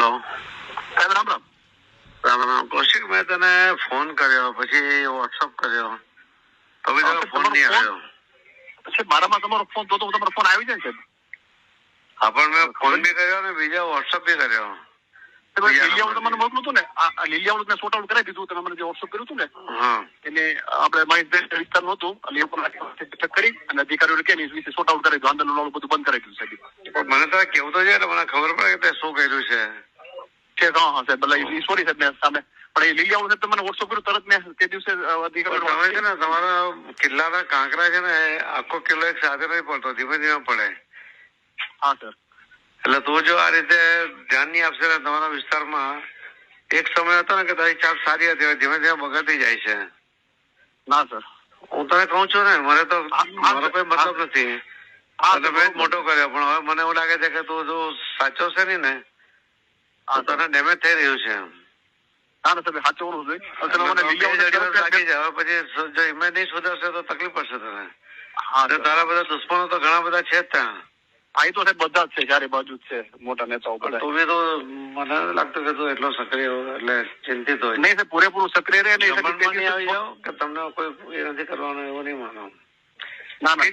Hello સાહેબ રામ રામ. રામ રામ. કૌશિક મેં તને ફોન કર્યો પછી વોટ્સઅપ કર્યો. હવે તારો ફોન નહીં આવ્યો પછી મારામાં તમારો ફોન તો તમારો ફોન આવી જાય છે હા પણ મેં ફોન બી કર્યો ને બીજા વોટ્સઅપ બી કર્યો. બીજા તમને મોકલું હતું ને. આ આ લીલિયાવાળું મેં સોર્ટ આઉટ કરાવી દીધું તમે મને જે વોટ્સઅપ કર્યું હતું ને એને આપણે મહેશભાઈ વિસ્તારનું હતું. એટલે એ પણ કરી અને અધિકારીઓને કે એ વિશે સોર્ટ આઉટ કરી દીધું. આંદોલન બધું બંધ કરાવી દીધું સાહેબ. મને તારે કેવું તો છે એટલે મને ખબર પડે કે તે શું કર્યું છે. છે હા હા સાહેબ એટલે સોરી સાહેબ મેં સામે પણ એ લીલિયાવાળું સાહેબ તમને વોટ્સઅપ કર્યું તરત મેં તે દિવસે છે ને તમારા કિલ્લાના કાંકરા છે ને આખો કિલ્લો એક સાથે નહીં પડતો ધીમે ધીમે પડે. હા સર. એટલે તું જો આ રીતે ધ્યાન નહીં આપશે ને તમારા વિસ્તારમાં એક સમય હતો ને કે તારી ચાપ સારી હતી ધીમે ધીમે બગડતી જાય છે. ના સર. હું તને કહું છું ને મને તો મારો કોઈ મતલબ. નથી. મોટો કર્યો પણ હવે મને એવું લાગે છે કે તું જો સાચો છે ને હા, તને ડેમેજ થઈ રહ્યું છે. ના ના સાહેબ સાચવવાનું જોઈએ તમે મને બે લીલિયાવાળું દિવસ તરત લાગી જાય હવે પછી જો ઇમેજ નહીં સુધરશે તો તકલીફ પડશે તને. હા તારા બધા દુશ્મનો તો ઘણા બધા છે જ ત્યાં. હા તો બધા જ છે ચારે બાજુ જ છે મોટા નેતાઓ બધા. તું તો મને લાગતું કે તું એટલો સક્રિય એટલે ચિંતિત હોય. નહીં પૂરેપૂરું સક્રિય રહે નહીં આવી જાઓ કે તમને કોઈ એ નથી કરવાનું એવું નહીં માનો. ના ના